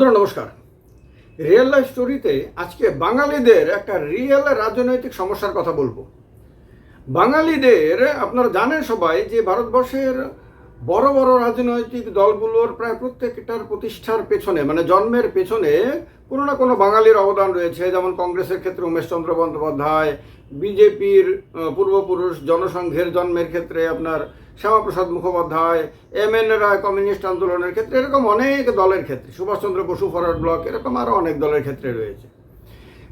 বন্ধুরা, নমস্কার। Real life স্টোরিতে আজকে বাঙালিদের একটা রিয়েল রাজনৈতিক সমস্যার কথা বলব। বাঙালিদের, আপনারা জানেন সবাই যে ভারতবর্ষের বড় বড় রাজনৈতিক দলগুলোর প্রায় প্রত্যেকটার প্রতিষ্ঠার পেছনে মানে জন্মের পেছনে কোনো না কোনো বাঙালির অবদান রয়েছে। যেমন কংগ্রেসের ক্ষেত্রে উমেশচন্দ্র বন্দ্যোপাধ্যায়, বিজেপির পূর্বপুরুষ জনসংঘের জন্মের ক্ষেত্রে আপনার Shyamaprasad Mukhopadhyay, M N Roy communist আন্দোলনের ক্ষেত্রে এরকম অনেক দলের ক্ষেত্রে, সুভাষচন্দ্র বসু ফরওয়ার্ড ব্লক, এরকম আরও অনেক দলের ক্ষেত্রে রয়েছে।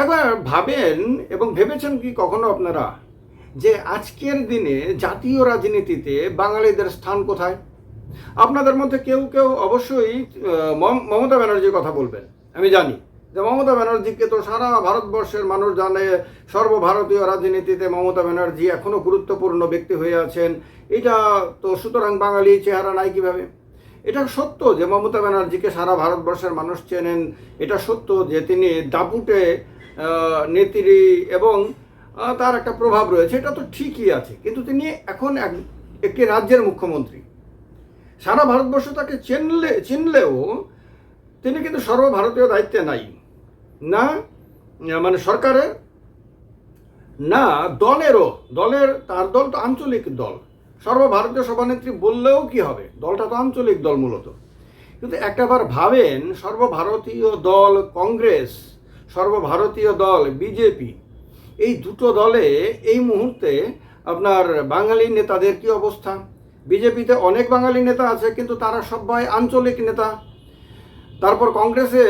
একবার ভাবেন এবং ভেবেছেন কি কখনো আপনারা যে আজকের দিনে জাতীয় রাজনীতিতে বাঙালিদের স্থান কোথায়? আপনাদের মধ্যে কেউ কেউ অবশ্যই মমতা ব্যানার্জির কথা বলবেন, আমি জানি। যে মমতা ব্যানার্জিকে তো সারা ভারতবর্ষের মানুষ জানে, সর্বভারতীয় রাজনীতিতে মমতা ব্যানার্জি এখনও গুরুত্বপূর্ণ ব্যক্তি হয়ে আছেন। এটা তো সুতরাং বাঙালি চেহারা নাই কীভাবে? এটা সত্য যে মমতা ব্যানার্জিকে সারা ভারতবর্ষের মানুষ চেনেন। এটা সত্য যে তিনি দাপুটে নেত্রী এবং তার একটা প্রভাব রয়েছে, এটা তো ঠিকই আছে। কিন্তু তিনি এখন এক, একটি রাজ্যের মুখ্যমন্ত্রী। সারা ভারতবর্ষ তাকে চিনলে, চিনলেও তিনি কিন্তু সর্বভারতীয় দায়িত্বে নাই। না মানে সরকারের, না, দলেরও, দলের, তার দল তো আঞ্চলিক দল। সর্বভারতীয় সভানেত্রী বললেও কি হবে? দলটা তো আঞ্চলিক দল মূলত। কিন্তু একটাবার ভাবেন, সর্বভারতীয় দল, কংগ্রেস, সর্বভারতীয় দল, বিজেপি এই দুটো দলে এই মুহূর্তে আপনার বাঙালি নেতাদের কি অবস্থা? বিজেপিতে অনেক বাঙালি নেতা আছে, কিন্তু তারা সবাই আঞ্চলিক নেতা। তারপর কংগ্রেসে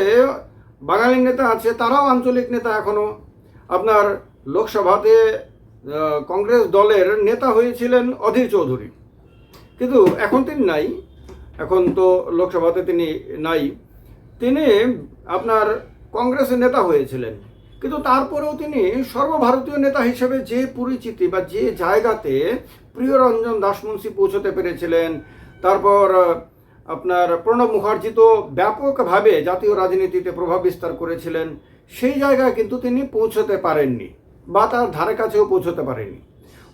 বাঙালি নেতা আছে, তারাও আঞ্চলিক নেতা এখনও। আপনার লোকসভাতে কংগ্রেস দলের নেতা হয়েছিলেন অধীর চৌধুরী। কিন্তু এখন তিনি নাই। এখন তো লোকসভাতে তিনি নাই। তিনি আপনার কংগ্রেসের নেতা হয়েছিলেন। কিন্তু তারপরেও তিনি সর্বভারতীয় নেতা হিসেবে যে পরিচিতি বা যে জায়গাতে প্রিয়রঞ্জন দাসমুন্সি পৌঁছতে পেরেছিলেন, তারপর আপনার প্রণব মুখার্জি তো ব্যাপকভাবে জাতীয় রাজনীতিতে প্রভাব বিস্তার করেছিলেন, সেই জায়গায় কিন্তু তিনি পৌঁছতে পারেননি বা তার ধারে কাছেও পৌঁছতে পারেননি।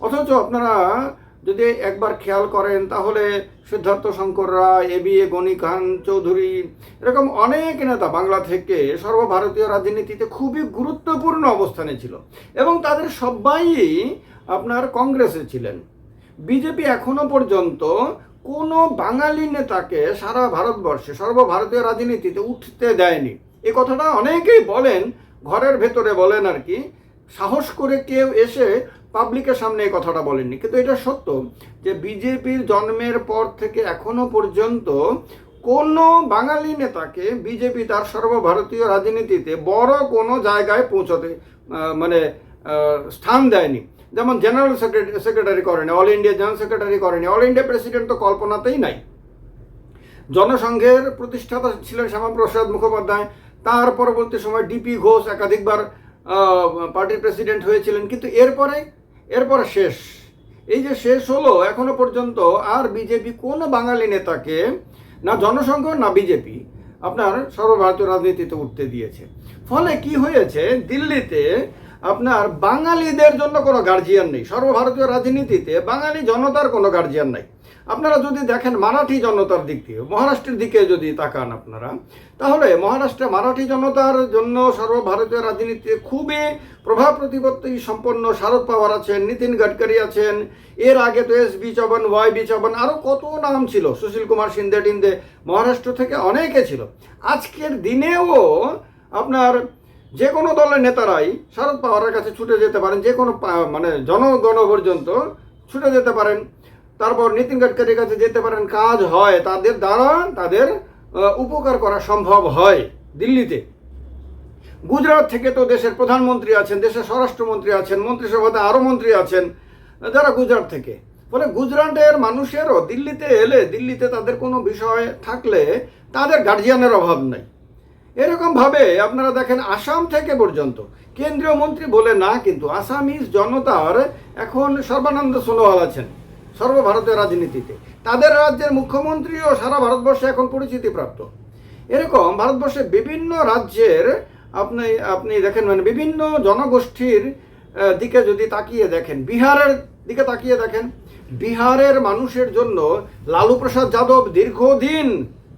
অথচ আপনারা যদি একবার খেয়াল করেন, তাহলে Siddhartha Shankar Ray, A B A Gani Khan Chowdhury, এরকম অনেক নেতা বাংলা থেকে সর্বভারতীয় রাজনীতিতে খুবই গুরুত্বপূর্ণ অবস্থানে ছিল এবং তাদের সবাই আপনার কংগ্রেসে ছিলেন। বিজেপি এখনও পর্যন্ত কোনো বাঙালি নেতাকে সারা ভারতবর্ষে, সর্বভারতীয় রাজনীতিতে উঠতে দেয়নি। এ কথাটা অনেকেই বলেন, ঘরের ভেতরে বলেন আর কি সাহস করে কেউ এসে পাবলিকের সামনে এই কথাটা বলেননি। কিন্তু এটা সত্য যে বিজেপির জন্মের পর থেকে এখনও পর্যন্ত কোনো বাঙালি নেতাকে বিজেপি তার সর্বভারতীয় রাজনীতিতে বড় কোনো জায়গায় পৌঁছতে মানে স্থান দেয়নি। যেমন জেনারেল সেক্রেটারি করেনি অল ইন্ডিয়া জেনারেল সেক্রেটারি করেনি অল ইন্ডিয়া প্রেসিডেন্ট তো কল্পনাতেই নাই। জনসংঘের প্রতিষ্ঠাতা ছিলেন শ্যামাপ্রসাদ মুখোপাধ্যায়, তার পরবর্তী সময় ডিপি ঘোষ একাধিকবার পার্টির প্রেসিডেন্ট হয়েছিলেন, কিন্তু এরপরে এরপরে শেষ। এই যে শেষ হলো, এখনও পর্যন্ত আর বিজেপি কোনো বাঙালি নেতাকে, না জনসংঘ, না বিজেপি, আপনার সর্বভারতীয় রাজনীতিতে উঠতে দিয়েছে। ফলে কি হয়েছে? দিল্লিতে আপনার বাঙালিদের জন্য কোনো গার্জিয়ান নেই। সর্বভারতীয় রাজনীতিতে বাঙালি জনতার কোনো গার্জিয়ান নাই। আপনারা যদি দেখেন মারাঠি জনতার দিক দিয়ে, মহারাষ্ট্রের দিকে যদি তাকান আপনারা, তাহলে মহারাষ্ট্রে মারাঠি জনতার জন্য সর্বভারতীয় রাজনীতিতে খুবই প্রভাব প্রতিপত্তি সম্পন্ন শারদ পাওয়ার আছেন, নীতিন গাডকারি আছেন, এর আগে তো S B Chavan Y B Chavan আরও কত নাম ছিল, সুশীল কুমার সিন্দে টিন্দে মহারাষ্ট্র থেকে অনেকে ছিল। আজকের দিনেও আপনার যে কোনো দলের নেতারাই শারদ পাওয়ারের কাছে ছুটে যেতে পারেন যে কোনো মানে জনগণ পর্যন্ত ছুটে যেতে পারেন। তারপর নীতিন গাডকারির কাছে যেতে পারেন, কাজ হয়, তাদের দ্বারা তাদের উপকার করা সম্ভব হয় দিল্লিতে। গুজরাট থেকে তো দেশের প্রধানমন্ত্রী আছেন, দেশের স্বরাষ্ট্রমন্ত্রী আছেন, মন্ত্রিসভাতে আরও মন্ত্রী আছেন, যারা গুজরাট থেকে। ফলে গুজরাটের মানুষেরও দিল্লিতে এলে, দিল্লিতে তাদের কোনো বিষয় থাকলে তাদের গার্জিয়ানের অভাব নাই। এরকমভাবে আপনারা দেখেন আসাম থেকে পর্যন্ত, কেন্দ্রীয় মন্ত্রী বলে না, কিন্তু আসামিজ জনতার এখন সর্বানন্দ সোনোয়াল আছেন। সর্বভারতীয় রাজনীতিতে। তাদের রাজ্যের মুখ্যমন্ত্রীও সারা ভারতবর্ষে এখন পরিচিতিপ্রাপ্ত এরকম ভারতবর্ষে বিভিন্ন রাজ্যের, আপনি আপনি দেখেন মানে বিভিন্ন জনগোষ্ঠীর দিকে যদি তাকিয়ে দেখেন, বিহারের দিকে তাকিয়ে দেখেন, বিহারের মানুষের জন্য লালু প্রসাদ যাদব দীর্ঘদিন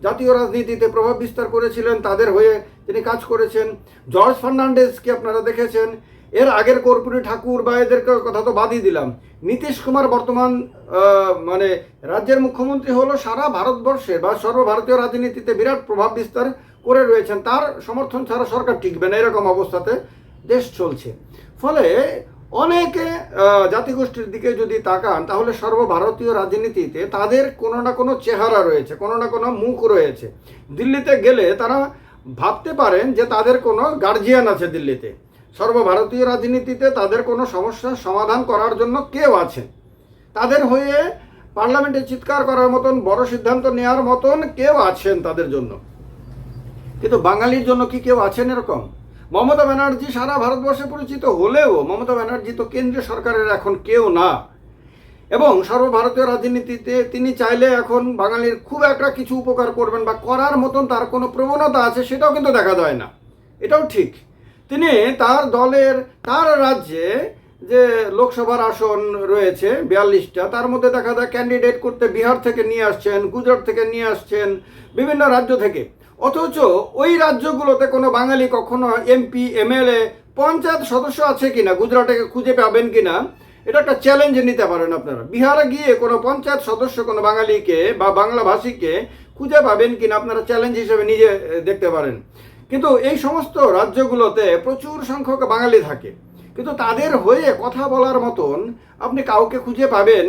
জাতীয় রাজনীতিতে প্রভাব বিস্তার করেছিলেন। তাদের হয়ে তিনি কাজ করেছেন। জর্জ ফার্নান্ডেজকে আপনারা দেখেছেন। এর আগের কর্পূরী ঠাকুর বা এদের কথা তো বাদই দিলাম। নীতিশ কুমার বর্তমান মানে রাজ্যের মুখ্যমন্ত্রী হলো সারা ভারতবর্ষে বা সর্বভারতীয় রাজনীতিতে বিরাট প্রভাব বিস্তার করে রয়েছেন। তার সমর্থন ছাড়া সরকার টিকবে না এরকম অবস্থাতে দেশ চলছে। ফলে অনেকে জাতিগোষ্ঠীর দিকে যদি তাকান, তাহলে সর্বভারতীয় রাজনীতিতে তাদের কোনো না কোনো চেহারা রয়েছে, কোনো না কোনো মুখ রয়েছে। দিল্লিতে গেলে তারা ভাবতে পারেন যে তাদের কোনো গার্জিয়ান আছে দিল্লিতে। সর্বভারতীয় রাজনীতিতে তাদের কোনো সমস্যার সমাধান করার জন্য কেউ আছে তাদের হয়ে পার্লামেন্টে চিৎকার করার মতন, বড় সিদ্ধান্ত নেওয়ার মতন কেউ আছেন তাদের জন্য। কিন্তু বাঙালির জন্য কি কেউ আছেন এরকম? মমতা ব্যানার্জি সারা ভারতবর্ষে পরিচিত হলেও মমতা ব্যানার্জি তো কেন্দ্রীয় সরকারের এখন কেউ না। এবং সর্বভারতীয় রাজনীতিতে তিনি চাইলে এখন বাঙালির খুব একটা কিছু উপকার করবেন বা করার মতন তার কোনো প্রবণতা আছে সেটাও কিন্তু দেখা যায় না। এটাও ঠিক। তিনি তার দলের, তার রাজ্যে যে লোকসভার আসন রয়েছে, বিয়াল্লিশটা, তার মধ্যে দেখা যায় ক্যান্ডিডেট করতে বিহার থেকে নিয়ে আসছেন, গুজরাট থেকে নিয়ে আসছেন, বিভিন্ন রাজ্য থেকে। অথচ ওই রাজ্যগুলোতে কোনো বাঙালি কখনো এমপি এমএলএ পঞ্চায়েত সদস্য আছে কিনা, গুজরাটে খুঁজে পাবেন কিনা, এটা একটা চ্যালেঞ্জ নিতে পারেন আপনারা। বিহারে গিয়ে কোনো পঞ্চায়েত সদস্য, কোনো বাঙালিকে বা বাংলাভাষীকে খুঁজে পাবেন কিনা, আপনারা চ্যালেঞ্জ হিসেবে নিজে দেখতে পারেন। কিন্তু এই সমস্ত রাজ্যগুলোতে প্রচুর সংখ্যক বাঙালি থাকে। কিন্তু তাদের হয়ে কথা বলার মতন আপনি কাউকে খুঁজে পাবেন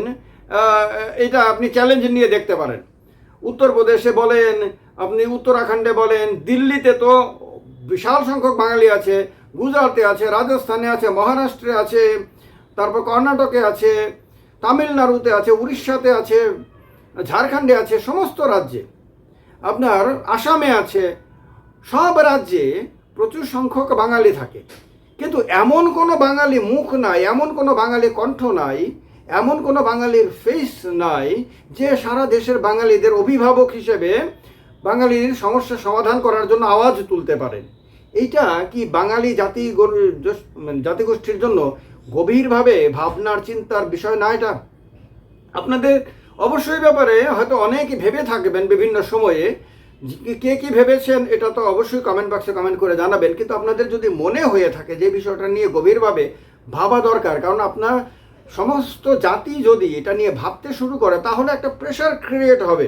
এটা আপনি চ্যালেঞ্জ নিয়ে দেখতে পারেন। উত্তরপ্রদেশে বলেন, আপনি উত্তরাখণ্ডে বলেন, দিল্লিতে তো বিশাল সংখ্যক বাঙালি আছে, গুজরাটে আছে, রাজস্থানে আছে, মহারাষ্ট্রে আছে, তারপর কর্ণাটকে আছে, তামিলনাড়ুতে আছে, উড়িষ্যাতে আছে, ঝাড়খণ্ডে আছে, সমস্ত রাজ্যে। আপনার আসামে আছে সব রাজ্যে প্রচুর সংখ্যক বাঙালি থাকে। কিন্তু এমন কোনো বাঙালি মুখ নাই, এমন কোনো বাঙালি কণ্ঠ নাই, এমন কোনো বাঙালির ফেস নাই যে সারা দেশের বাঙালিদের অভিভাবক হিসেবে বাঙালির সমস্যা সমাধান করার জন্য আওয়াজ তুলতে পারেন। এইটা কি বাঙালি জাতি মানে জাতিগোষ্ঠীর জন্য গভীরভাবে ভাবনার চিন্তার বিষয় না এটা? আপনাদের অবশ্যই ব্যাপারে হয়তো অনেকে ভেবে থাকবেন বিভিন্ন সময়ে কে, কি ভেবেছেন, এটা তো অবশ্যই কমেন্ট বক্সে কমেন্ট করে জানাবেন। কিন্তু আপনাদের যদি মনে হয়ে থাকে যে বিষয়টা নিয়ে গভীরভাবে ভাবা দরকার, কারণ আপনার সমস্ত জাতি যদি এটা নিয়ে ভাবতে শুরু করে, তাহলে একটা প্রেশার ক্রিয়েট হবে।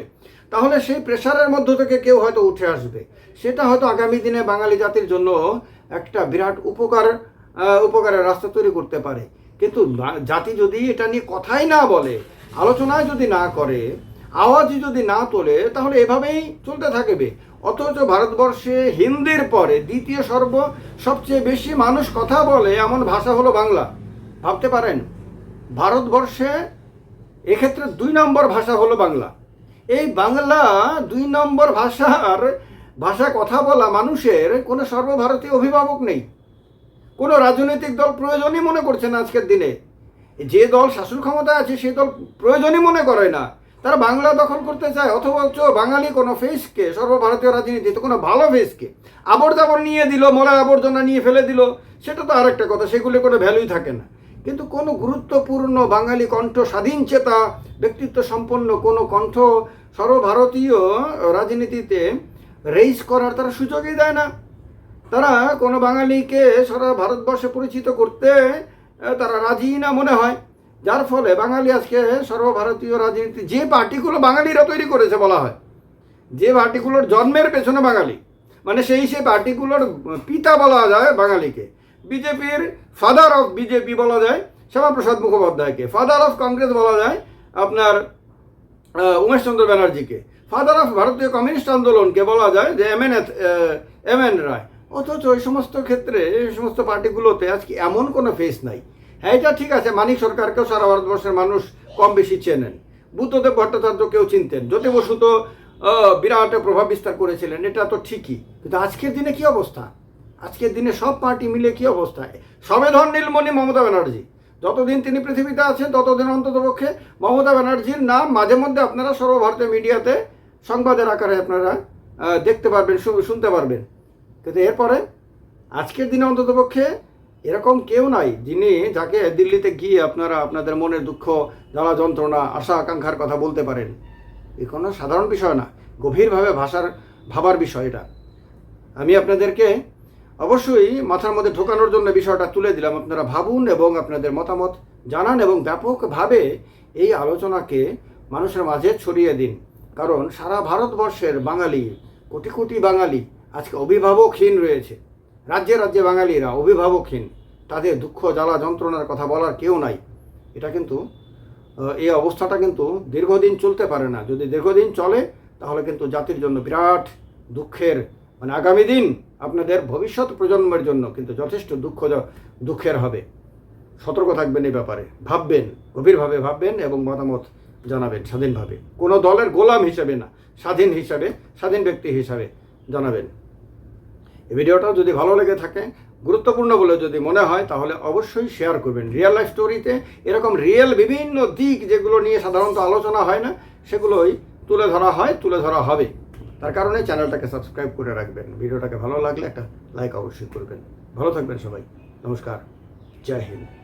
তাহলে সেই প্রেশারের মধ্য থেকে কেউ হয়তো উঠে আসবে। সেটা হয়তো আগামী দিনে বাঙালি জাতির জন্য একটা বিরাট উপকার উপকারের রাস্তা তৈরি করতে পারে। কিন্তু জাতি যদি এটা নিয়ে কথাই না বলে, আলোচনায় যদি না করে আওয়াজই যদি না তোলে, তাহলে এভাবেই চলতে থাকবে। অথচ ভারতবর্ষে হিন্দির পরে দ্বিতীয় সর্ব সবচেয়ে বেশি মানুষ কথা বলে এমন ভাষা হলো বাংলা। ভাবতে পারেন, ভারতবর্ষে এক্ষেত্রে দুই নম্বর ভাষা হলো বাংলা। এই বাংলা দুই নম্বর ভাষার ভাষা কথা বলা মানুষের কোনো সর্বভারতীয় অভিভাবক নেই। কোনো রাজনৈতিক দল প্রয়োজনই মনে করছে না আজকের দিনে। যে দল শাসন ক্ষমতা আছে সেই দল প্রয়োজনই মনে করে না। তারা বাংলা দখল করতে চায় অথচ বাঙালি কোনো ফেসকে সর্বভারতীয় রাজনীতিতে কোনো ভালো ফেসকে আবর জাবর নিয়ে দিল, মরা আবর্জনা নিয়ে ফেলে দিল, সেটা তো আরেকটা কথা সেগুলি কোনো ভ্যালুই থাকে না। কিন্তু কোনো গুরুত্বপূর্ণ বাঙালি কণ্ঠ, স্বাধীন চেতা, ব্যক্তিত্ব সম্পন্ন কোনো কণ্ঠ সর্বভারতীয় রাজনীতিতে রেইস করার তারা সুযোগই দেয় না। তারা কোনো বাঙালিকে সারা ভারতবর্ষে পরিচিত করতে তারা রাজি না মনে হয়। যার ফলে বাঙালি আজকে সর্বভারতীয় রাজনীতি, যে পার্টিগুলো বাঙালিরা তৈরি করেছে বলা হয়, যে পার্টিগুলোর জন্মের পেছনে বাঙালি মানে সেই সেই পার্টিগুলোর পিতা বলা যায় বাঙালিকে। বিজেপির ফাদার অফ বিজেপি বলা যায় শ্যামাপ্রসাদ মুখোপাধ্যায়কে ফাদার অফ কংগ্রেস বলা যায় আপনার উমেশচন্দ্র ব্যানার্জিকে ফাদার অফ ভারতীয় কমিউনিস্ট আন্দোলনকে বলা যায় যে M N M N Roy. অথচ এই সমস্ত ক্ষেত্রে, এই সমস্ত পার্টিগুলোতে আজকে এমন কোনো ফেস নাই। এটা ঠিক আছে, মানিক সরকারকেও সারা ভারতবর্ষের মানুষ কম বেশি চেনেন। বুদ্ধদেব ভট্টাচার্যকেও চিনতেন। জ্যোতি বসু তো বিরাট প্রভাব বিস্তার করেছিলেন, এটা তো ঠিকই। কিন্তু আজকের দিনে কি অবস্থা? আজকের দিনে সব পার্টি মিলে কি অবস্থা? সবেধন নীলমণি মমতা ব্যানার্জি। যতদিন তিনি পৃথিবীতে আছেন, ততদিন অন্ততপক্ষে মমতা ব্যানার্জির নাম মাঝে মধ্যে আপনারা সর্বভারতীয় মিডিয়াতে সংবাদের আকারে আপনারা দেখতে পারবেন শুনতে পারবেন। কিন্তু এরপরে, আজকের দিনে অন্ততপক্ষে এরকম কেউ নাই যিনি যাকে দিল্লিতে গিয়ে আপনারা আপনাদের মনের দুঃখ, জ্বালা যন্ত্রণা, আশা, আকাঙ্ক্ষার কথা বলতে পারেন। এ কোনো সাধারণ বিষয় না, গভীরভাবে ভাষার, ভাবার বিষয় এটা। আমি আপনাদেরকে অবশ্যই মাথার মধ্যে ঢোকানোর জন্য বিষয়টা তুলে দিলাম। আপনারা ভাবুন এবং আপনাদের মতামত জানান এবং ব্যাপকভাবে এই আলোচনাকে মানুষের মাঝে ছড়িয়ে দিন। কারণ সারা ভারতবর্ষের বাঙালি, কোটি কোটি বাঙালি আজকে অভিভাবকহীন রয়েছে। রাজ্যে রাজ্যে বাঙালিরা, অভিভাবকহীন, তাদের দুঃখ, জ্বালা, যন্ত্রণার কথা বলার কেউ নাই। এটা কিন্তু এই অবস্থাটা কিন্তু দীর্ঘদিন চলতে পারে না। যদি দীর্ঘদিন চলে, তাহলে কিন্তু জাতির জন্য বিরাট দুঃখের মানে আগামী দিন আপনাদের ভবিষ্যৎ প্রজন্মের জন্য কিন্তু যথেষ্ট দুঃখ, দুঃখের হবে। সতর্ক থাকবেন এই ব্যাপারে। ভাববেন, গভীরভাবে ভাববেন এবং মতামত জানাবেন স্বাধীনভাবে। কোনো দলের গোলাম হিসেবে না, স্বাধীন হিসাবে, স্বাধীন ব্যক্তি হিসাবে জানাবেন। ভিডিওটা যদি ভালো লেগে থাকে, গুরুত্বপূর্ণ বলে যদি মনে হয়, তাহলে অবশ্যই শেয়ার করবেন। রিয়েল লাইফ স্টোরিতে এরকম রিয়েল বিভিন্ন দিক যেগুলো নিয়ে সাধারণত আলোচনা হয় না, সেগুলোই তুলে ধরা হয়, তুলে ধরা হবে। তার কারণে চ্যানেলটাকে সাবস্ক্রাইব করে রাখবেন। ভিডিওটাকে ভালো লাগলে একটা লাইক অবশ্যই করবেন। ভালো থাকবেন সবাই। নমস্কার। জয় হিন্দ।